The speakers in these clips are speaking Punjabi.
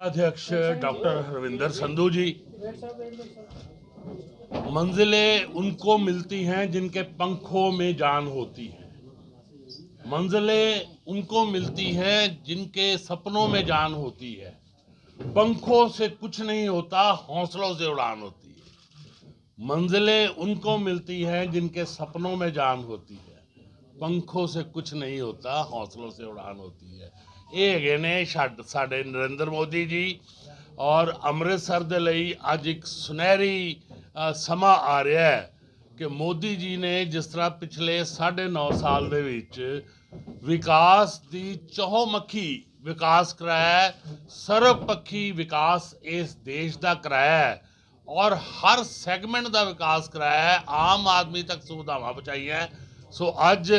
अध्यक्ष डॉक्टर रविंदर संधू जी। मंजिलें उनको मिलती हैं जिनके पंखों में जान होती है। मंजिलें उनको मिलती हैं जिनके सपनों में जान होती है। पंखों से कुछ नहीं होता, हौसलों से उड़ान होती है। मंजिलें उनको मिलती हैं जिनके सपनों में जान होती है। पंखों से कुछ नहीं होता, हौसलों से उड़ान होती है। ਇਹ ਹੈਗੇ ਨੇ ਛੱਡ- ਸਾਡੇ ਨਰਿੰਦਰ ਮੋਦੀ ਜੀ ਔਰ ਅੰਮ੍ਰਿਤਸਰ ਦੇ ਲਈ ਅੱਜ ਇੱਕ ਸੁਨਹਿਰੀ ਸਮਾਂ ਆ ਰਿਹਾ ਹੈ ਕਿ ਮੋਦੀ ਜੀ ਨੇ ਜਿਸ ਤਰ੍ਹਾਂ ਪਿਛਲੇ 9.5 ਸਾਲ ਦੇ ਵਿੱਚ ਵਿਕਾਸ ਦੀ ਚਹੁਮੱਖੀ ਵਿਕਾਸ ਕਰਾਇਆ ਹੈ, ਸਰਵਪੱਖੀ ਵਿਕਾਸ ਇਸ ਦੇਸ਼ ਦਾ ਕਰਾਇਆ ਔਰ ਹਰ ਸੈਗਮੈਂਟ ਦਾ ਵਿਕਾਸ ਕਰਾਇਆ ਆਮ ਆਦਮੀ ਤੱਕ ਸੁਵਿਧਾਵਾਂ ਪਹੁੰਚਾਈਆਂ ਸੋ ਅੱਜ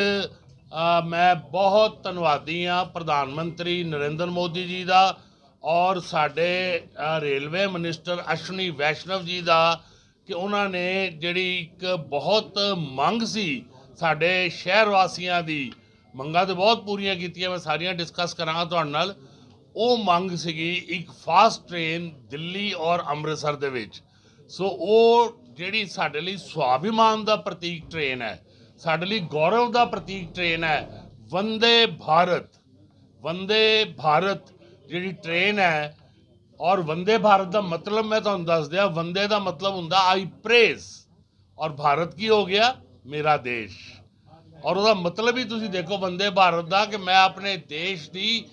ਮੈਂ ਬਹੁਤ ਧੰਨਵਾਦੀ ਹਾਂ ਪ੍ਰਧਾਨ ਮੰਤਰੀ ਨਰਿੰਦਰ ਮੋਦੀ ਜੀ ਦਾ ਔਰ ਸਾਡੇ ਰੇਲਵੇ ਮਿਨਿਸਟਰ ਅਸ਼ਵਨੀ ਵੈਸ਼ਨਵ ਜੀ ਦਾ ਕਿ ਉਹਨਾਂ ਨੇ ਜਿਹੜੀ ਇੱਕ ਬਹੁਤ ਮੰਗ ਸੀ ਸਾਡੇ ਸ਼ਹਿਰ ਵਾਸੀਆਂ ਦੀ, ਮੰਗਾਂ ਤੇ ਬਹੁਤ ਪੂਰੀਆਂ ਕੀਤੀਆਂ, ਮੈਂ ਸਾਰੀਆਂ ਡਿਸਕਸ ਕਰਾਂਗਾ ਤੁਹਾਡੇ ਨਾਲ, ਉਹ ਮੰਗ ਸੀਗੀ ਇੱਕ ਫਾਸਟ ਟ੍ਰੇਨ ਦਿੱਲੀ ਔਰ ਅੰਮ੍ਰਿਤਸਰ ਦੇ ਵਿੱਚ। ਸੋ ਉਹ ਜਿਹੜੀ ਸਾਡੇ ਲਈ ਸਵਾਭਿਮਾਨ ਦਾ ਪ੍ਰਤੀਕ ਟ੍ਰੇਨ ਹੈ ਸਾਡੇ ਲਈ ਗੌਰਵ ਦਾ ਪ੍ਰਤੀਕ ਟ੍ਰੇਨ ਹੈ। ਵੰਦੇ ਭਾਰਤ ਵੰਦੇ ਭਾਰਤ ਜਿਹੜੀ ਟ੍ਰੇਨ ਹੈ ਔਰ ਵੰਦੇ ਭਾਰਤ ਦਾ ਮਤਲਬ ਮੈਂ ਤੁਹਾਨੂੰ ਦੱਸ ਦਿਆਂ, ਵੰਦੇ ਦਾ ਮਤਲਬ ਹੁੰਦਾ ਆਈ ਪ੍ਰੇਜ਼ ਔਰ ਭਾਰਤ ਕੀ ਹੋ ਗਿਆ? ਮੇਰਾ ਦੇਸ਼। ਔਰ ਉਹਦਾ ਮਤਲਬ ਹੀ ਤੁਸੀਂ ਦੇਖੋ ਵੰਦੇ ਭਾਰਤ ਦਾ ਕਿ ਮੈਂ ਆਪਣੇ ਦੇਸ਼ ਦੀ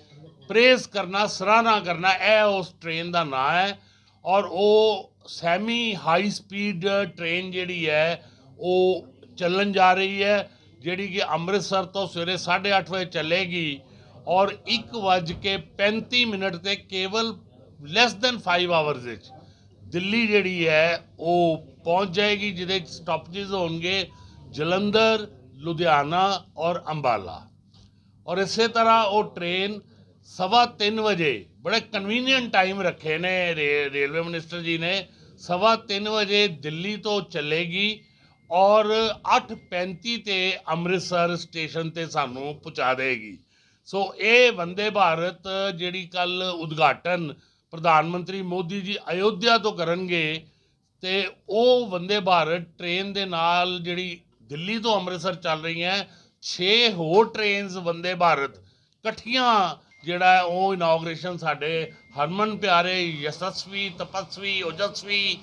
ਪ੍ਰੇਜ਼ ਕਰਨਾ, ਸਰਾਹਨਾ ਕਰਨਾ, ਇਹ ਉਸ ਟ੍ਰੇਨ ਦਾ ਨਾਂ ਹੈ। ਔਰ ਉਹ ਸੈਮੀ ਹਾਈ ਸਪੀਡ ਟ੍ਰੇਨ ਜਿਹੜੀ ਹੈ, ਉਹ ਚੱਲਣ ਜਾ ਰਹੀ ਹੈ, ਜਿਹੜੀ ਕਿ ਅੰਮ੍ਰਿਤਸਰ ਤੋਂ ਸਵੇਰੇ 8:30 ਵਜੇ ਚੱਲੇਗੀ ਔਰ 1:35 ਮਿੰਟ ਤੇ ਕੇਵਲ ਲੈਸ ਦੈਨ 5 ਆਵਰਸ ਵਿੱਚ ਦਿੱਲੀ ਜਿਹੜੀ ਹੈ, ਉਹ ਪਹੁੰਚ ਜਾਏਗੀ, ਜਿਹਦੇ ਸਟਾਪੇजेस ਹੋਣਗੇ ਜਲੰਧਰ, ਲੁਧਿਆਣਾ ਔਰ ਅੰਬਾਲਾ। ਔਰ ਇਸੇ ਤਰ੍ਹਾਂ ਉਹ ਟ੍ਰੇਨ ਸਵਾ ਤਿੰਨ ਵਜੇ, ਬੜੇ ਕਨਵੀਨੀਅੰਟ ਟਾਈਮ ਰੱਖੇ ਨੇ ਰੇ- ਰੇਲਵੇ ਮਿਨਿਸਟਰ ਜੀ ਨੇ, ਸਵਾ ਤਿੰਨ ਵਜੇ ਦਿੱਲੀ ਤੋਂ ਚੱਲੇਗੀ। ਔਰ 8:35 ਤੇ ਅੰਮ੍ਰਿਤਸਰ ਸਟੇਸ਼ਨ ਤੇ ਸਾਨੂੰ ਪਹੁੰਚਾ ਦੇਗੀ। ਸੋ ਇਹ ਵੰਦੇ ਭਾਰਤ ਜਿਹੜੀ ਕੱਲ ਉਦਘਾਟਨ ਪ੍ਰਧਾਨ ਮੰਤਰੀ ਮੋਦੀ ਜੀ ਅਯੋਧਿਆ ਤੋਂ ਕਰਨਗੇ ਤੇ ਉਹ ਵੰਦੇ ਭਾਰਤ ਟ੍ਰੇਨ ਦੇ ਨਾਲ ਜਿਹੜੀ ਦਿੱਲੀ ਤੋਂ ਅੰਮ੍ਰਿਤਸਰ ਚੱਲ ਰਹੀ ਹੈ 6 ਹੋਰ ਟ੍ਰੇਨਸ ਵੰਦੇ ਭਾਰਤ ਇਕੱਠੀਆਂ ਜਿਹੜਾ ਉਹ ਇਨੋਗ੍ਰੇਸ਼ਨ ਸਾਡੇ ਹਰਮਨ ਪਿਆਰੇ, ਯਸ਼ਸਵੀ, ਤਪਸਵੀ, ਓਜਸਵੀ,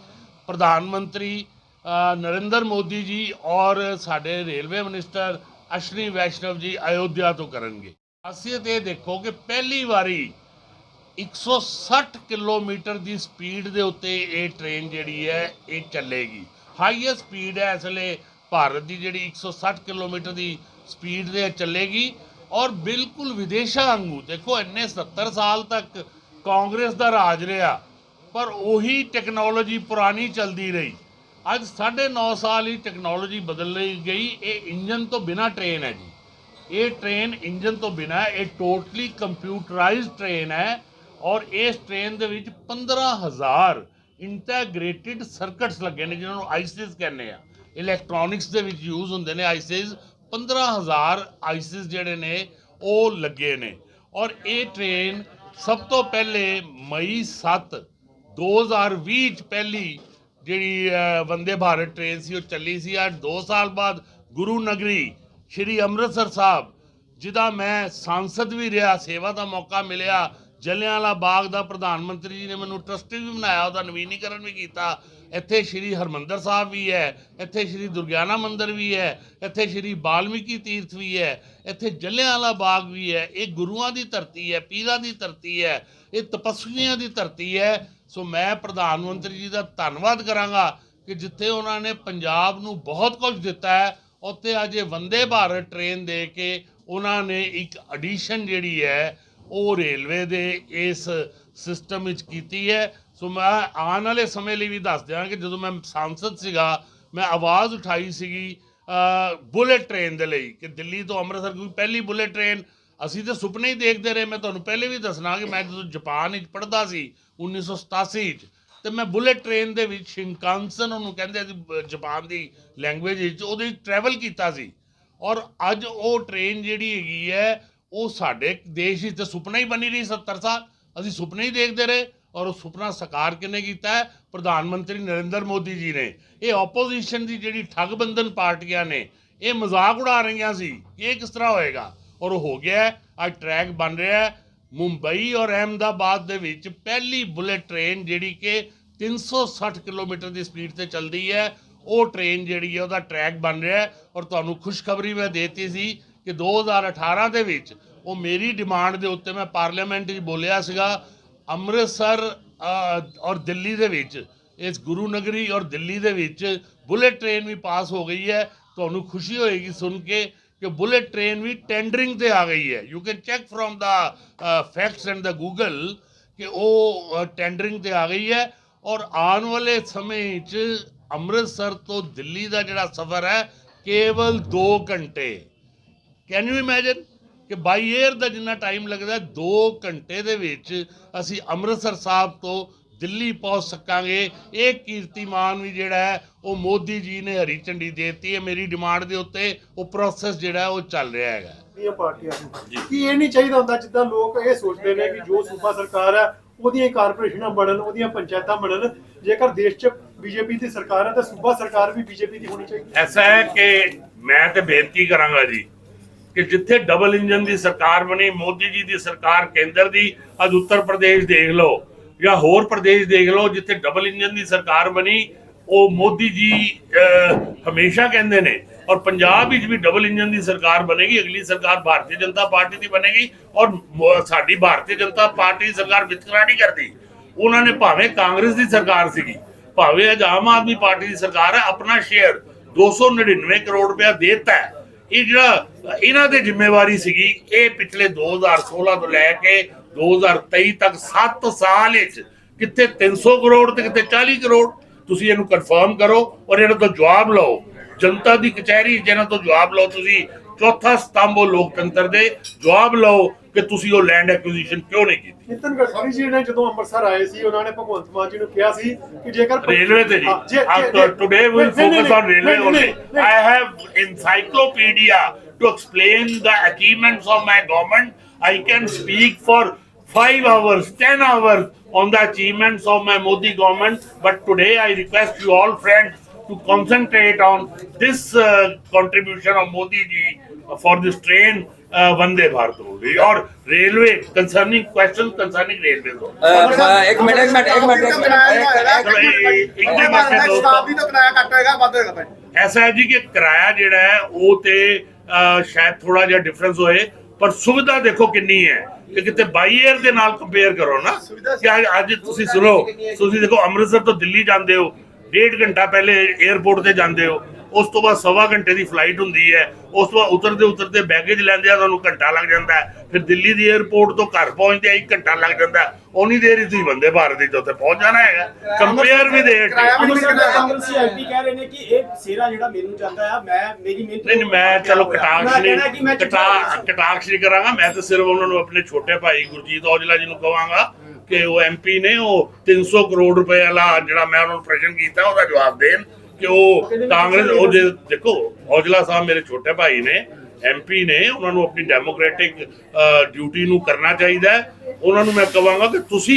ਪ੍ਰਧਾਨ ਮੰਤਰੀ ਨਰਿੰਦਰ ਮੋਦੀ ਜੀ ਔਰ ਸਾਡੇ ਰੇਲਵੇ ਮਿਨਿਸਟਰ ਅਸ਼ਵਨੀ ਵੈਸ਼ਨਵ ਜੀ ਅਯੋਧਿਆ ਤੋਂ ਕਰਨਗੇ। ਖਾਸੀਅਤ ਇਹ ਦੇਖੋ ਕਿ ਪਹਿਲੀ ਵਾਰੀ 160 ਕਿਲੋਮੀਟਰ ਦੀ ਸਪੀਡ ਦੇ ਉੱਤੇ ਇਹ ਟ੍ਰੇਨ ਜਿਹੜੀ ਹੈ, ਇਹ ਚੱਲੇਗੀ। ਹਾਈਐਸਟ ਸਪੀਡ ਹੈ ਇਸ ਵੇਲੇ ਭਾਰਤ ਦੀ ਜਿਹੜੀ 160 ਕਿਲੋਮੀਟਰ ਦੀ ਸਪੀਡ ਦੇ ਚੱਲੇਗੀ ਔਰ ਬਿਲਕੁਲ ਵਿਦੇਸ਼ਾਂ ਵਾਂਗੂ, ਦੇਖੋ ਇੰਨੇ 70 ਸਾਲ ਤੱਕ ਕਾਂਗਰਸ ਦਾ ਰਾਜ ਰਿਹਾ, ਪਰ ਉਹੀ ਟੈਕਨੋਲੋਜੀ ਪੁਰਾਣੀ ਚੱਲਦੀ ਰਹੀ। ਅੱਜ 9.5 ਸਾਲ ਹੀ ਟੈਕਨੋਲੋਜੀ ਬਦਲ ਲਈ ਗਈ। ਇਹ ਇੰਜਨ ਤੋਂ ਬਿਨਾ ਟ੍ਰੇਨ ਹੈ ਜੀ। ਇਹ ਟ੍ਰੇਨ ਇੰਜਨ ਤੋਂ ਬਿਨਾ ਇਹ ਟੋਟਲੀ ਕੰਪਿਊਟਰਾਈਜ਼ਡ ਟ੍ਰੇਨ ਹੈ ਔਰ ਇਸ ਟ੍ਰੇਨ ਦੇ ਵਿੱਚ 15000 ਇੰਟੈਗ੍ਰੇਟਿਡ ਸਰਕਟਸ ਲੱਗੇ ਨੇ ਜਿਹਨਾਂ ਨੂੰ ਆਈਸਿਸ ਕਹਿੰਦੇ ਆ। ਇਲੈਕਟ੍ਰੋਨਿਕਸ ਦੇ ਵਿੱਚ ਯੂਜ਼ ਹੁੰਦੇ ਨੇ ਆਈਸਿਸ 15000 ਆਈਸਿਸ ਜਿਹੜੇ ਨੇ, ਉਹ ਲੱਗੇ ਨੇ। ਔਰ ਇਹ ਟ੍ਰੇਨ ਸਭ ਤੋਂ ਪਹਿਲੇ ਮਈ 7 2020 ਚ ਪਹਿਲੀ ਜਿਹੜੀ ਵੰਦੇ ਭਾਰਤ ਟ੍ਰੇਨ ਸੀ, ਉਹ ਚੱਲੀ ਸੀ। ਅੱਜ 2 ਸਾਲ ਬਾਅਦ ਗੁਰੂ ਨਗਰੀ, ਸ਼੍ਰੀ ਅੰਮ੍ਰਿਤਸਰ ਸਾਹਿਬ ਜਿਹਦਾ ਮੈਂ ਸੰਸਦ ਵੀ ਰਿਹਾ, ਸੇਵਾ ਦਾ ਮੌਕਾ ਮਿਲਿਆ ਜਲਿਆਂਵਾਲਾ ਬਾਗ ਦਾ ਪ੍ਰਧਾਨ ਮੰਤਰੀ ਜੀ ਨੇ ਮੈਨੂੰ ਟਰਸਟੀ ਵੀ ਬਣਾਇਆ, ਉਹਦਾ ਨਵੀਨੀਕਰਨ ਵੀ ਕੀਤਾ। ਇੱਥੇ ਸ਼੍ਰੀ ਹਰਮੰਦਰ ਸਾਹਿਬ ਵੀ ਹੈ, ਇੱਥੇ ਸ਼੍ਰੀ ਦੁਰਗਿਆਨਾ ਮੰਦਿਰ ਵੀ ਹੈ, ਇੱਥੇ ਸ਼੍ਰੀ ਬਾਲਮੀਕੀ ਤੀਰਥ ਵੀ ਹੈ, ਇੱਥੇ ਜਲਿਆਂਵਾਲਾ ਬਾਗ ਵੀ ਹੈ, ਇਹ ਗੁਰੂਆਂ ਦੀ ਧਰਤੀ ਹੈ, ਪੀਰਾਂ ਦੀ ਧਰਤੀ ਹੈ, ਇਹ ਤਪਸਵੀਆਂ ਦੀ ਧਰਤੀ ਹੈ। ਸੋ ਮੈਂ ਪ੍ਰਧਾਨ ਮੰਤਰੀ ਜੀ ਦਾ ਧੰਨਵਾਦ ਕਰਾਂਗਾ ਕਿ ਜਿੱਥੇ ਉਹਨਾਂ ਨੇ ਪੰਜਾਬ ਨੂੰ ਬਹੁਤ ਕੁਝ ਦਿੱਤਾ ਹੈ, ਉੱਥੇ ਅੱਜ ਇਹ ਵੰਦੇ ਭਾਰਤ ਟ੍ਰੇਨ ਦੇ ਕੇ ਉਹਨਾਂ ਨੇ ਇੱਕ ਐਡੀਸ਼ਨ ਜਿਹੜੀ ਹੈ ਉਹ ਰੇਲਵੇ ਦੇ ਇਸ ਸਿਸਟਮ ਵਿੱਚ ਕੀਤੀ ਹੈ। ਸੋ ਮੈਂ ਆਉਣ ਵਾਲੇ ਸਮੇਂ ਲਈ ਵੀ ਦੱਸ ਦਿਆਂ ਕਿ ਜਦੋਂ ਮੈਂ ਸੰਸਦ ਸੀਗਾ, ਮੈਂ ਆਵਾਜ਼ ਉਠਾਈ ਸੀਗੀ ਬੁਲੇਟ ਟ੍ਰੇਨ ਦੇ ਲਈ ਕਿ ਦਿੱਲੀ ਤੋਂ ਅੰਮ੍ਰਿਤਸਰ ਕੋਈ ਪਹਿਲੀ ਬੁਲੇਟ ਟ੍ਰੇਨ ਅਸੀਂ ਤਾਂ ਸੁਪਨੇ ਹੀ ਦੇਖਦੇ ਰਹੇ। ਮੈਂ ਤੁਹਾਨੂੰ ਪਹਿਲੇ ਵੀ ਦੱਸਣਾ ਕਿ ਮੈਂ ਜਦੋਂ ਜਾਪਾਨ ਵਿੱਚ ਪੜ੍ਹਦਾ ਸੀ 1987 ਚ ਤੇ ਮੈਂ ਬੁਲੇਟ ਟ੍ਰੇਨ ਦੇ ਵਿੱਚ ਸ਼ਿੰਕਾਂਸਨ ਉਹਨੂੰ ਕਹਿੰਦੇ ਸੀ ਬ- ਜਾਪਾਨ ਦੀ ਲੈਂਗੁਏਜ ਵਿੱਚ, ਉਹਦੇ ਵਿੱਚ ਟਰੈਵਲ ਕੀਤਾ ਸੀ। ਔਰ ਅੱਜ ਉਹ ਟ੍ਰੇਨ ਜਿਹੜੀ ਹੈਗੀ ਹੈ ਉਹ ਸਾਡੇ ਦੇਸ਼ ਵਿੱਚ ਤਾਂ ਸੁਪਨਾ ਹੀ ਬਣੀ ਰਹੀ 70 ਸਾਲ। ਅਸੀਂ ਸੁਪਨੇ ਹੀ ਦੇਖਦੇ ਰਹੇ ਔਰ ਉਹ ਸੁਪਨਾ ਸਾਕਾਰ ਕਿਨੇ ਕੀਤਾ ਪ੍ਰਧਾਨ ਮੰਤਰੀ ਨਰਿੰਦਰ ਮੋਦੀ ਜੀ ਨੇ। ਇਹ ਆਪੋਜੀਸ਼ਨ ਦੀ ਜਿਹੜੀ ਠੱਗਬੰਧਨ ਪਾਰਟੀਆਂ ਨੇ, ਇਹ ਮਜ਼ਾਕ ਉਡਾ ਰਹੀਆਂ ਸੀ। ਇਹ ਕਿਸ ਤਰ੍ਹਾਂ ਹੋਏਗਾ? ਔਰ ਉਹ ਹੋ ਗਿਆ ਅੱਜ ਟਰੈਕ ਬਣ ਰਿਹਾ ਮੁੰਬਈ ਔਰ ਅਹਿਮਦਾਬਾਦ ਦੇ ਵਿੱਚ ਪਹਿਲੀ ਬੁਲੇਟ ਟ੍ਰੇਨ ਜਿਹੜੀ ਕਿ 360 ਕਿਲੋਮੀਟਰ ਦੀ ਸਪੀਡ ਤੇ ਚੱਲਦੀ ਹੈ। ਉਹ ਟ੍ਰੇਨ ਜਿਹੜੀ ਹੈ ਉਹਦਾ ਟਰੈਕ ਬਣ ਰਿਹਾ ਔਰ ਤੁਹਾਨੂੰ ਖੁਸ਼ਖਬਰੀ ਮੈਂ ਦੇਤੀ ਸੀ ਕਿ 2018 ਦੇ ਵਿੱਚ ਉਹ ਮੇਰੀ ਡਿਮਾਂਡ ਦੇ ਉੱਤੇ ਮੈਂ ਪਾਰਲੀਮੈਂਟ 'ਚ ਬੋਲਿਆ ਸੀਗਾ, ਅੰਮ੍ਰਿਤਸਰ ਔਰ ਦਿੱਲੀ ਦੇ ਵਿੱਚ। ਇਸ ਗੁਰੂ ਨਗਰੀ ਔਰ ਦਿੱਲੀ ਦੇ ਵਿੱਚ ਬੁਲੇਟ ਟ੍ਰੇਨ ਵੀ ਪਾਸ ਹੋ ਗਈ ਹੈ। ਤੁਹਾਨੂੰ ਖੁਸ਼ੀ ਹੋਏਗੀ ਸੁਣ ਕੇ ਕਿ ਬੁਲੇਟ ਟ੍ਰੇਨ ਵੀ ਟੈਂਡਰਿੰਗ ਤੇ ਆ ਗਈ ਹੈ। You can check from the facts and the Google ਕਿ ਉਹ ਟੈਂਡਰਿੰਗ ਤੇ ਆ ਗਈ ਹੈ। ਔਰ ਆਉਣ ਵਾਲੇ ਸਮੇਂ 'ਚ ਅੰਮ੍ਰਿਤਸਰ ਤੋਂ ਦਿੱਲੀ ਦਾ ਜਿਹੜਾ ਸਫ਼ਰ ਹੈ, ਕੇਵਲ 2 ਘੰਟੇ। ਕੈਨ ਯੂ ਇਮੇਜਿਨ ਕਿ ਬਾਈ 에ਅਰ ਦਾ ਜਿੰਨਾ ਟਾਈਮ ਲੱਗਦਾ 2 ਘੰਟੇ ਦੇ ਵਿੱਚ ਅਸੀਂ ਅੰਮ੍ਰਿਤਸਰ ਸਾਹਿਬ ਤੋਂ ਦਿੱਲੀ ਪਹੁੰਚ ਸਕਾਂਗੇ। ਇਹ ਕੀਰਤੀਮਾਨ ਵੀ ਜਿਹੜਾ ਹੈ ਉਹ ਮੋਦੀ ਜੀ ਨੇ ਹਰੀ ਝੰਡੀ ਦੇਤੀ ਹੈ। ਮੇਰੀ ਡਿਮਾਂਡ ਦੇ ਉੱਤੇ ਉਹ ਪ੍ਰੋਸੈਸ ਜਿਹੜਾ ਹੈ ਉਹ ਚੱਲ ਰਿਹਾ ਹੈਗਾ। ਦੀਆਂ ਪਾਰਟੀਆਂ ਨੂੰ ਕੀ ਇਹ ਨਹੀਂ ਚਾਹੀਦਾ ਹੁੰਦਾ ਜਿੱਦਾਂ ਲੋਕ ਇਹ ਸੋਚਦੇ ਨੇ ਕਿ ਜੋ ਸੂਬਾ ਸਰਕਾਰ ਹੈ ਉਹਦੀਆਂ ਕਾਰਪੋਰੇਸ਼ਨਾਂ ਬਣਨ ਉਹਦੀਆਂ ਪੰਚਾਇਤਾਂ ਬਣਨ ਜੇਕਰ ਦੇਸ਼ 'ਚ ਬੀਜੇਪੀ ਦੀ ਸਰਕਾਰ ਹੈ ਤਾਂ ਸੂਬਾ ਸਰਕਾਰ ਵੀ ਬੀਜੇਪੀ ਦੀ ਹੋਣੀ ਚਾਹੀਦੀ ਐਸਾ ਹੈ ਕਿ ਮੈਂ ਤੇ ਬੇਨਤੀ ਕਰਾਂਗਾ ਜੀ ਕਿ ਜਿੱਥੇ ਡਬਲ ਇੰਜਨ ਦੀ ਸਰਕਾਰ ਬਣੀ, ਮੋਦੀ ਜੀ ਦੀ ਸਰਕਾਰ ਕੇਂਦਰ ਦੀ, ਅੱਜ ਉੱਤਰ ਪ੍ਰਦੇਸ਼ ਦੇਖ ਲਓ ਜਾਂ ਹੋਰ ਪ੍ਰਦੇਸ਼ ਦੇਖ ਲਓ, ਜਿੱਥੇ ਡਬਲ ਇੰਜਨ ਦੀ ਸਰਕਾਰ ਬਣੀ, ਉਹ ਮੋਦੀ ਜੀ ਹਮੇਸ਼ਾ ਕਹਿੰਦੇ ਨੇ ਔਰ ਪੰਜਾਬ ਵਿੱਚ ਵੀ ਡਬਲ ਇੰਜਨ ਦੀ ਸਰਕਾਰ ਬਣੇਗੀ, ਅਗਲੀ ਸਰਕਾਰ ਭਾਰਤੀ ਜਨਤਾ ਪਾਰਟੀ ਦੀ ਬਣੇਗੀ ਔਰ ਸਾਡੀ ਭਾਰਤੀ ਜਨਤਾ ਪਾਰਟੀ ਦੀ ਸਰਕਾਰ ਵਿਤਕਰਾ ਨਹੀਂ ਕਰਦੀ। ਉਹਨਾਂ ਨੇ ਭਾਵੇਂ ਕਾਂਗਰਸ ਦੀ ਸਰਕਾਰ ਸੀਗੀ, ਭਾਵੇਂ ਅੱਜ ਆਮ ਆਦਮੀ ਪਾਰਟੀ ਦੀ ਸਰਕਾਰ ਹੈ, ਆਪਣਾ ਸ਼ੇਅਰ 299 ਕਰੋੜ ਰੁਪਇਆ ਦੇਤਾ ਹੈ। ਇਹ ਜਿਹੜਾ, ਇਹਨਾਂ ਦੇ ਜ਼ਿੰਮੇਵਾਰੀ ਸੀਗੀ ਇਹ ਪਿਛਲੇ 2016 ਤੋਂ ਲੈ ਕੇ 2023 ਤੱਕ 7 ਸਾਲ ਵਿੱਚ ਕਿੱਥੇ 300 ਕਰੋੜ ਤੇ ਕਿੱਥੇ 40 ਕਰੋੜ ਤੁਸੀਂ ਇਹਨੂੰ ਕਨਫਰਮ ਕਰੋ ਔਰ ਇਹਨਾਂ ਤੋਂ ਜਵਾਬ ਲਓ। ਜਨਤਾ ਦੀ ਕਚਹਿਰੀ 'ਚ ਇਹਨਾਂ ਤੋਂ ਜਵਾਬ ਲਓ ਤੁਸੀਂ। ਚੌਥਾ ਸਤੰਭ ਉਹ ਲੋਕਤੰਤਰ ਦੇ ਜਵਾਬ ਲਓ। ਕਿ ਤੁਸੀਂ ਉਹ ਲੈਂਡ ਐਕੁਜੀਸ਼ਨ ਕਿਉਂ ਨਹੀਂ ਕੀਤੀ ਨਿਤਨ ਗਡਕਰੀ ਜੀ ਨੇ ਜਦੋਂ ਅੰਮ੍ਰਿਤਸਰ ਆਏ ਸੀ ਉਹਨਾਂ ਨੇ ਭਗਵੰਤ ਮਾਨ ਜੀ ਨੂੰ ਕਿਹਾ ਸੀ ਕਿ ਜੇਕਰ ਰੇਲਵੇ ਤੇ ਜੀ ਹਾਂ, ਜੇ- ਜੇ- After today we will ਨਹੀਂ, ਨਹੀਂ, focus on ਨਹੀਂ, railway ਨਹੀਂ, only. ਨਹੀਂ, ਨਹੀਂ। I have encyclopedia to explain the achievements of my government. I can speak for five hours, ten hours on the achievements of my Modi government. But today I request you all friends to concentrate on this uh, contribution of Modi ji for this train only or railway concerning questions concerning railways. only. ਅਹ ਇੱਕ ਮਿੰਟ ਇੱਕ ਮਿੰਟ ਇੱਕ ਮਿੰਟ ਇੱਕ ਦੋਸਤੋ ਸ਼ਤਾਬਦੀ ਤੋਂ ਕਿਰਾਇਆ ਘੱਟ ਹੋਏਗਾ ਵੱਧ ਹੋਏਗਾ ਭਾਈ ਐਸਾ ਹੈ ਜੀ ਕਿ ਕਿਰਾਇਆ ਜਿਹੜਾ ਹੈ ਉਹ ਤੇ ਅਹ, ਸ਼ਾਇਦ ਥੋੜਾ ਜਿਹਾ ਡਿਫਰੈਂਸ ਹੋਏ ਪਰ ਸੁਵਿਧਾ ਦੇਖੋ ਕਿੰਨੀ ਹੈ ਕਿ ਕਿਤੇ ਬਾਈ 에ਅਰ ਦੇ ਨਾਲ ਕੰਪੇਅਰ ਕਰੋ ਨਾ ਕਿ ਅੱਜ- ਅੱਜ ਤੁਸੀਂ ਸੁਣੋ ਤੁਸੀਂ ਦੇਖੋ ਅੰਮ੍ਰਿਤਸਰ ਤੋਂ ਦਿੱਲੀ ਜਾਂਦੇ ਹੋ ਡੇਢ ਘੰਟਾ ਪਹਿਲੇ 에ਅਰਪੋਰਟ ਤੇ ਜਾਂਦੇ ਹੋ ਉਸ ਤੋਂ ਬਾਅਦ ਸਵਾ ਘੰਟੇ ਦੀ ਫਲਾਈਟ ਹੁੰਦੀ ਹੈ। ਉਸ ਤੋਂ ਬਾਅਦ ਉਤਰਦੇ ਉਤਰਦੇ ਬੈਗੇਜ ਲੈਂਦੇ ਆ ਤੁਹਾਨੂੰ ਘੰਟਾ ਲੱਗ ਜਾਂਦਾ ਹੈ। ਫਿਰ ਦਿੱਲੀ ਦੀ 에ਅਰਪੋਰਟ ਤੋਂ ਘਰ ਪਹੁੰਚਦੇ ਆ ਇੱਕ ਘੰਟਾ ਲੱਗ ਜਾਂਦਾ ਉਨੀ ਦੇਰ ਹੀ ਤੁਸੀਂ ਵੰਦੇ ਭਾਰਤ ਦੀ ਉੱਥੇ ਪਹੁੰਚ ਜਾਣਾ ਹੈਗਾ। ਕੰਪੇਅਰ ਵੀ ਦੇ ਕਿਰਾਇਆ ਵੀ ਅੰਮ੍ਰਿਤਸਰ ਦੇ ਕਾਂਗਰਸੀ ਐਮਪੀ ਕਹਿ ਰਹੇ ਨੇ ਕਿ ਇਹ ਸੇਰਾ ਜਿਹੜਾ ਮੈਨੂੰ ਜਾਂਦਾ ਆ ਮੈਂ ਮੇਰੀ ਮਿਹਨਤ ਨਹੀਂ ਮੈਂ ਚਲੋ ਕਟਾਕਸ਼ ਨਹੀਂ ਕਟਾ ਕਟਾਕਸ਼ ਨਹੀਂ ਕਰਾਂਗਾ। ਮੈਂ ਤਾਂ ਸਿਰਫ ਉਹਨਾਂ ਨੂੰ ਆਪਣੇ ਛੋਟੇ ਭਾਈ ਗੁਰਜੀਤ ਔਜਲਾ ਜੀ ਨੂੰ ਕਹਾਂਗਾ ਕਿ ਉਹ ਐਮਪੀ ਨੇ ਉਹ 300 ਕਰੋੜ ਰੁਪਏ ਵਾਲਾ ਜਿਹੜਾ ਮੈਂ ਉਹਨਾਂ ਨੂੰ ਪ੍ਰਸ਼ਨ ਕੀਤਾ ਉਹਦਾ ਜਵਾਬ ਦੇਣ। ਕਿ ਉਹ ਕਾਂਗਰਸ, ਉਹ ਜੇ ਦੇਖੋ, ਔਜਲਾ ਸਾਹਿਬ ਮੇਰੇ ਛੋਟੇ ਭਾਈ ਨੇ ਐਮਪੀ ਨੇ, ਉਹਨਾਂ ਨੂੰ ਆਪਣੀ ਡੈਮੋਕ੍ਰੈਟਿਕ ਡਿਊਟੀ ਨੂੰ ਕਰਨਾ ਚਾਹੀਦਾ ਉਹਨਾਂ ਨੂੰ ਮੈਂ ਕਹਾਂਗਾ ਕਿ ਤੁਸੀਂ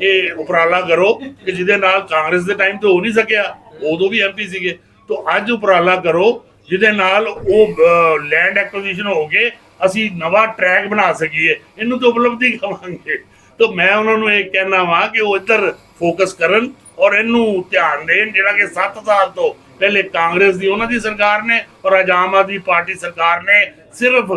ਇਹ ਉਪਰਾਲਾ ਕਰੋ ਕਿ ਜਿਹਦੇ ਨਾਲ ਕਾਂਗਰਸ ਦੇ ਟਾਈਮ ਤੇ ਹੋ ਨਹੀਂ ਸਕਿਆ, ਉਦੋਂ ਵੀ ਐਮਪੀ ਸੀਗੇ। ਤੋਂ ਅੱਜ ਉਪਰਾਲਾ ਕਰੋ, ਜਿਹਦੇ ਨਾਲ ਉਹ ਲੈਂਡ ਐਕੁਜੀਸ਼ਨ ਹੋ ਕੇ ਅਸੀਂ ਨਵਾਂ ਟਰੈਕ ਬਣਾ ਸਕੀਏ। ਇਹਨੂੰ ਤਾਂ ਉਪਲਬਧੀ ਕਵਾਂਗੇ। ਤਾਂ ਮੈਂ ਉਹਨਾਂ ਨੂੰ ਇਹ ਕਹਿਣਾ ਵਾਂ ਕਿ ਉਹ ਇੱਧਰ ਫੋਕਸ ਕਰਨ। ਔਰ ਇਹਨੂੰ ਧਿਆਨ ਦੇਣ ਜਿਹੜਾ ਕਿ 7 ਸਾਲ ਤੋਂ ਪਹਿਲੇ ਕਾਂਗਰਸ ਦੀ ਉਹਨਾਂ ਦੀ ਸਰਕਾਰ ਨੇ ਔਰ ਅੱਜ ਆਮ ਆਦਮੀ ਪਾਰਟੀ ਸਰਕਾਰ ਨੇ ਸਿਰਫ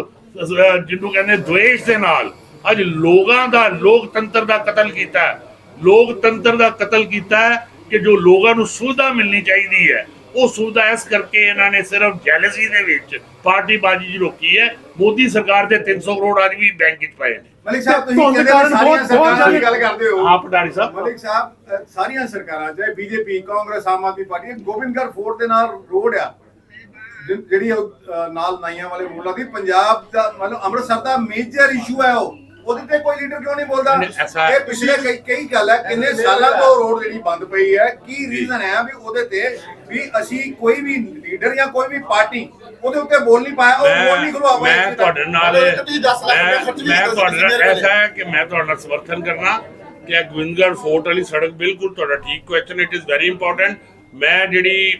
ਜਿਹਨੂੰ ਕਹਿੰਦੇ ਦੁਵੇਸ਼ ਦੇ ਨਾਲ ਅੱਜ ਲੋਕਾਂ ਦਾ, ਲੋਕਤੰਤਰ ਦਾ ਕਤਲ ਕੀਤਾ ਹੈ। ਲੋਕਤੰਤਰ ਦਾ ਕਤਲ ਕੀਤਾ ਹੈ ਕਿ ਜੋ ਲੋਕਾਂ ਨੂੰ ਸੁਵਿਧਾ ਮਿਲਣੀ ਚਾਹੀਦੀ ਹੈ। ਉਹ ਸੁਵਿਧਾ ਇਸ ਕਰਕੇ ਇਹਨਾਂ ਨੇ ਸਿਰਫ ਜੈਲਸੀ ਦੇ ਵਿੱਚ ਪਾਰਟੀ ਬਾਜੀ ਜੀ ਰੋਕੀ ਹੈ। ਮੋਦੀ ਸਰਕਾਰ ਦੇ 300 ਕਰੋੜ ਅੱਜ ਵੀ ਬੈਂਕ ਵਿੱਚ ਪਏ ਨੇ। ਮਲਿਕ ਸਾਹਿਬ ਤੁਸੀਂ ਕਹਿੰਦੇ ਕਾਰਨ ਸਾਰੀਆਂ ਬਹੁਤ- ਬਹੁਤ ਸਰਕਾਰਾਂ ਦੀ ਜ਼ਿਆਦਾ- ਗੱਲ ਕਰਦੇ ਹੋ। ਆਪ ਡਾਰੀ ਸਾਹਿਬ। ਮਲਿਕ ਸਾਹਿਬ ਸਾਰੀਆਂ ਸਰਕਾਰਾਂ ਚਾਹੇ BJP Congress Aam Aadmi party Gobindgarh fort ਦੇ ਨਾਲ ਰੋਡ ਆ। ਜਿਹੜੀ ਨਾਲ ਨਾਈਆਂ ਵਾਲੇ ਰੋਡ ਲੱਗਦੀ ਪੰਜਾਬ ਦਾ ਮਤਲਬ ਅੰਮ੍ਰਿਤਸਰ ਦਾ ਮੇਜਰ ਇਸ਼ੂ ਹੈ ਉਹ। ਉਹਦੇ ਤੇ ਕੋਈ ਲੀਡਰ ਕਿਉਂ ਨਹੀਂ ਬੋਲਦਾ? ਇਹ ਪਿਛਲੇ ਕਈ ਕਈ ਗੱਲ ਹੈ ਕਿੰਨੇ ਸਾਲਾਂ ਤੋਂ ਰੋਡ ਜਿਹੜੀ ਬੰਦ ਪਈ ਹੈ ਕੀ ਰੀਜ਼ਨ ਹੈ ਵੀ ਉਹਦੇ ਤੇ ਵੀ ਅਸੀਂ ਕੋਈ ਵੀ ਲੀਡਰ ਜਾਂ ਕੋਈ ਵੀ ਪਾਰਟੀ ਉਹਦੇ ਉੱਤੇ ਬੋਲ ਨਹੀਂ ਪਾਇਆ ਉਹ ਬੋਲ ਨਹੀਂ ਖਲਵਾ ਮੈਂ ਪਾਇਆ ਮੈਂ ਤੁਹਾਡੇ ਨਾਲ ਮੈਂ ਮੈਂ ਤੁਹਾਡੇ ਨਾਲ ਐਸਾ ਹੈ ਕਿ ਮੈਂ ਤੁਹਾਡਾ ਸਮਰਥਨ ਕਰਨਾ ਕਿ ਇਹ ਗੋਬਿੰਦਗੜ੍ਹ ਫੋਰਟ ਵਾਲੀ ਸੜਕ ਬਿਲਕੁਲ ਤੁਹਾਡਾ ਠੀਕ question it is very important ਮੈਂ ਜਿਹੜੀ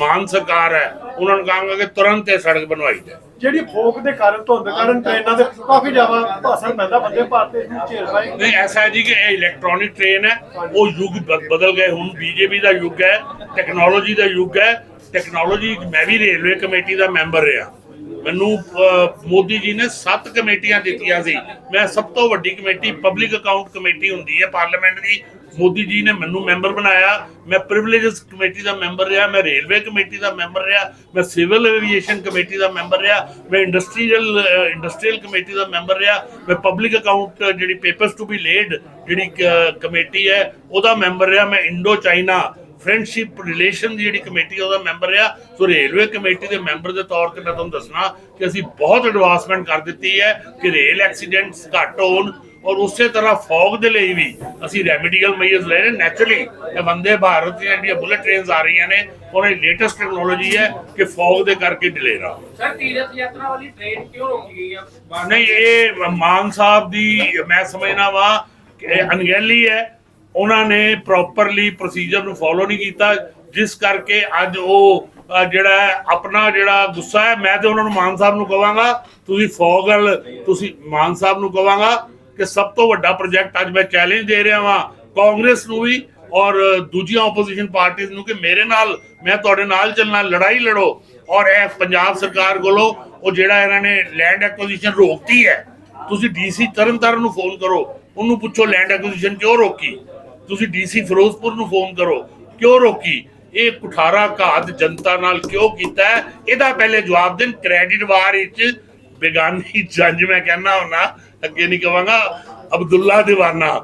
ਮਾਨ ਸਰਕਾਰ ਹੈ ਉਹਨਾਂ ਨੂੰ ਕਹਾਂਗਾ ਕਿ ਤੁਰੰਤ ਇਹ ਸੜਕ ਬਣਵਾਈ ਜਾਏ। ਜਿਹੜੀ ਫੋਕ ਦੇ ਕਾਰਨ ਧੁੰਦ ਕਾਰਨ ਟ੍ਰੇਨਾਂ ਦੇ ਕਾਫੀ ਜ਼ਿਆਦਾ ਭਾਸ਼ਣ ਪੈਂਦਾ ਬੰਦੇ ਭਾਰਤ ਨੂੰ ਝੇਲ ਪਾਏ। ਨਹੀਂ ਐਸਾ ਹੈ ਜੀ ਕਿ ਇਹ ਇਲੈਕਟ੍ਰੋਨਿਕ ਟ੍ਰੇਨ ਹੈ ਉਹ ਯੁੱਗ ਬ- ਬਦਲ ਗਏ ਹੁਣ। ਬੀਜੇਪੀ ਦਾ ਯੁੱਗ ਹੈ ਟੈਕਨੋਲੋਜੀ ਦਾ ਯੁੱਗ ਹੈ। ਟੈਕਨੋਲੋਜੀ ਮੈਂ ਵੀ ਰੇਲਵੇ ਕਮੇਟੀ ਦਾ ਮੈਂਬਰ ਰਿਹਾ। ਮੈਨੂੰ ਅਹ, ਮੋਦੀ ਜੀ ਨੇ ਸੱਤ ਕਮੇਟੀਆਂ ਦਿੱਤੀਆਂ ਸੀ। ਮੈਂ ਸਭ ਤੋਂ ਵੱਡੀ ਕਮੇਟੀ ਪਬਲਿਕ ਅਕਾਊਂਟ ਕਮੇਟੀ ਹੁੰਦੀ ਹੈ ਪਾਰਲੀਮੈਂਟ ਦੀ। ਮੋਦੀ ਜੀ ਨੇ ਮੈਨੂੰ ਮੈਂਬਰ ਬਣਾਇਆ, ਮੈਂ ਪ੍ਰਿਵਿਲੇਜਸ ਕਮੇਟੀ ਦਾ ਮੈਂਬਰ ਰਿਹਾ, ਮੈਂ ਰੇਲਵੇ ਕਮੇਟੀ ਦਾ ਮੈਂਬਰ ਰਿਹਾ, ਮੈਂ ਸਿਵਲ ਐਵੀਏਸ਼ਨ ਕਮੇਟੀ ਦਾ ਮੈਂਬਰ ਰਿਹਾ, ਮੈਂ ਇੰਡਸਟਰੀਅਲ ਇੰਡਸਟਰੀਅਲ ਕਮੇਟੀ ਦਾ ਮੈਂਬਰ ਰਿਹਾ, ਮੈਂ ਪਬਲਿਕ ਅਕਾਊਂਟ ਜਿਹੜੀ ਪੇਪਰਸ ਟੂ ਬੀ ਲੇਡ ਜਿਹੜੀ ਕ- ਕਮੇਟੀ ਹੈ, ਉਹਦਾ ਮੈਂਬਰ ਰਿਹਾ, ਮੈਂ ਇੰਡੋ ਚਾਈਨਾ ਫਰੈਂਡਸ਼ਿਪ ਰਿਲੇਸ਼ਨ ਦੀ ਜਿਹੜੀ ਕਮੇਟੀ ਹੈ, ਉਹਦਾ ਮੈਂਬਰ ਰਿਹਾ। ਸੋ ਰੇਲਵੇ ਕਮੇਟੀ ਦੇ ਮੈਂਬਰ ਦੇ ਤੌਰ ਤੇ ਮੈਂ ਤੁਹਾਨੂੰ ਦੱਸਣਾ ਕਿ ਅਸੀਂ ਬਹੁਤ ਐਡਵਾਂਸਮੈਂਟ ਕਰ ਦਿੱਤੀ ਹੈ ਕਿ ਰੇਲ ਐਕਸੀਡੈਂਟਸ ਘੱਟ ਹੋਣ ਔਰ ਉਸੇ ਤਰ੍ਹਾਂ ਫੌਗ ਦੇ ਲਈ ਵੀ ਅਸੀਂ ਰੈਮੀਡੀਅਲ ਮੇਜਰਸ ਲੈ ਰਹੇ ਨੈਚੁਰਲੀ ਇਹ ਵੰਦੇ ਭਾਰਤ ਦੀਆਂ ਜਿਹੜੀਆਂ ਬੁਲਟ ਟ੍ਰੇਨਸ ਆ ਰਹੀਆਂ ਨੇ ਉਹਨਾਂ ਦੀ ਲੇਟੈਸਟ ਟੈਕਨੋਲੋਜੀ ਹੈ ਕਿ ਫੌਗ ਦੇ ਕਰਕੇ ਡਿਲੇ ਹੋਵੇ ਸਰ ਤੀਰਥ ਯਾਤਰਾ ਵਾਲੀ ਟ੍ਰੇਨ ਕਿਉਂ ਰੋਕੀ ਗਈ ਹੈ ਬਾਹਰ- ਨਹੀਂ ਇਹ ਮਾਨ ਸਾਹਿਬ ਦੀ ਮੈਂ ਸਮਝਣਾ ਵਾ ਕਿ ਅਣਗਹਿਲੀ ਹੈ। ਉਹਨਾਂ ਨੇ ਪ੍ਰੋਪਰਲੀ ਪ੍ਰੋਸੀਜਰ ਨੂੰ ਫੋਲੋ ਨਹੀਂ ਕੀਤਾ ਜਿਸ ਕਰਕੇ ਅੱਜ ਉਹ ਜਿਹੜਾ ਆਪਣਾ ਜਿਹੜਾ ਗੁੱਸਾ ਹੈ ਮੈਂ ਤੇ ਉਹਨਾਂ ਨੂੰ ਮਾਨ ਸਾਹਿਬ ਨੂੰ ਕਵਾਂਗਾ ਤੁਸੀਂ ਫੋਗਲ ਤੁਸੀਂ ਮਾਨ ਸਾਹਿਬ ਨੂੰ ਕਵਾਂਗਾ ਕਿ ਸਭ ਤੋਂ ਵੱਡਾ ਪ੍ਰੋਜੈਕਟ ਅੱਜ ਮੈਂ ਚੈਲੰਜ ਦੇ ਰਿਹਾ ਵਾਂ, ਕਾਂਗਰਸ ਨੂੰ ਵੀ ਔਰ ਦੂਜੀਆਂ ਆਪੋਜੀਸ਼ਨ ਪਾਰਟੀਆਂ ਨੂੰ ਕਿ ਮੇਰੇ ਨਾਲ, ਮੈਂ ਤੁਹਾਡੇ ਨਾਲ ਚੱਲਣਾ, ਲੜਾਈ ਲੜੋ। ਔਰ ਇਹ ਪੰਜਾਬ ਸਰਕਾਰ ਕੋਲੋਂ ਉਹ ਜਿਹੜਾ ਇਹਨਾਂ ਨੇ ਲੈਂਡ ਐਕੁਜੀਸ਼ਨ ਰੋਕਤੀ ਹੈ, ਤੁਸੀਂ ਡੀਸੀ ਤਰਨਤਾਰਨ ਨੂੰ ਫੋਨ ਕਰੋ, ਉਹਨੂੰ ਪੁੱਛੋ ਲੈਂਡ ਐਕੁਜੀਸ਼ਨ ਕਿਉਂ ਰੋਕੀ? ਤੁਸੀਂ ਡੀਸੀ ਫਿਰੋਜ਼ਪੁਰ ਨੂੰ ਫੋਨ ਕਰੋ, ਕਿਉਂ ਰੋਕੀ? ਇਹ ਕੁਠਾਰਾ ਘਾਤ ਜਨਤਾ ਨਾਲ ਕਿਉਂ ਕੀਤਾ ਹੈ? ਇਹਦਾ ਪਹਿਲੇ ਜਵਾਬ ਦੇਣ ਕ੍ਰੈਡਿਟ ਵਾਰ ਵਿੱਚ ਬੇਗਾਨੀ ਜੰਜ ਮੈਂ ਕਹਿਣਾ ਹੁਣਾ ਅੱਗੇ ਨਹੀਂ ਕਵਾਂਗਾ, ਅਬਦੁੱਲਾ ਦੀਵਾਨਾ।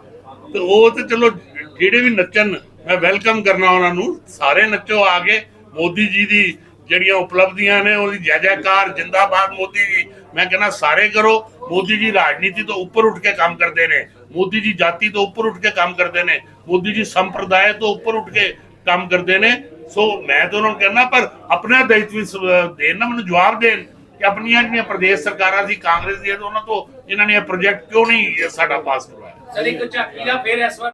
ਤੇ ਉਹ ਤੇ ਚਲੋ, ਜਿਹੜੇ ਵੀ ਨੱਚਣ, ਮੈਂ ਵੈਲਕਮ ਕਰਨਾ ਉਹਨਾਂ ਨੂੰ, ਸਾਰੇ ਨੱਚੋ ਆ ਕੇ ਮੋਦੀ ਜੀ ਦੀ ਜਿਹੜੀਆਂ ਉਪਲਬਧੀਆਂ ਨੇ, ਉਹਦੀ ਜੈ ਜੈਕਾਰ, ਜਿੰਦਾਬਾਦ ਮੋਦੀ ਜੀ। ਮੈਂ ਕਹਿੰਦਾ ਸਾਰੇ ਕਰੋ, ਮੋਦੀ ਜੀ ਰਾਜਨੀਤੀ ਤੋਂ ਉੱਪਰ ਉੱਠ ਕੇ ਕੰਮ ਕਰਦੇ ਨੇ, ਮੋਦੀ ਜੀ ਜਾਤੀ ਤੋਂ ਉੱਪਰ ਉੱਠ ਕੇ ਕੰਮ ਕਰਦੇ ਨੇ, ਮੋਦੀ ਜੀ ਸੰਪਰਦਾਇ ਤੋਂ ਉੱਪਰ ਉੱਠ ਕੇ ਕੰਮ ਕਰਦੇ ਨੇ। ਸੋ ਮੈਂ ਤਾਂ ਉਹਨਾਂ ਨੂੰ ਕਹਿੰਦਾ ਪਰ ਆਪਣਾ ਦਾਇਿਤਵ ਵੀ ਦੇਣ ਨਾ, ਮੈਨੂੰ ਜਵਾਬ ਦੇਣ। ਕਿ ਆਪਣੀਆਂ ਜਿਹੜੀਆਂ ਪ੍ਰਦੇਸ਼ ਸਰਕਾਰਾਂ ਸੀ, ਕਾਂਗਰਸ ਦੀਆਂ ਤੇ ਉਹਨਾਂ ਤੋਂ ਇਹਨਾਂ ਨੇ ਇਹ ਪ੍ਰੋਜੈਕਟ ਕਿਉਂ ਨਹੀਂ ਸਾਡਾ ਪਾਸ ਕਰਵਾਇਆ? ਸਰ, ਇੱਕ ਝਾਕੀ ਦਾ ਫਿਰ ਇਸ ਵਾਰ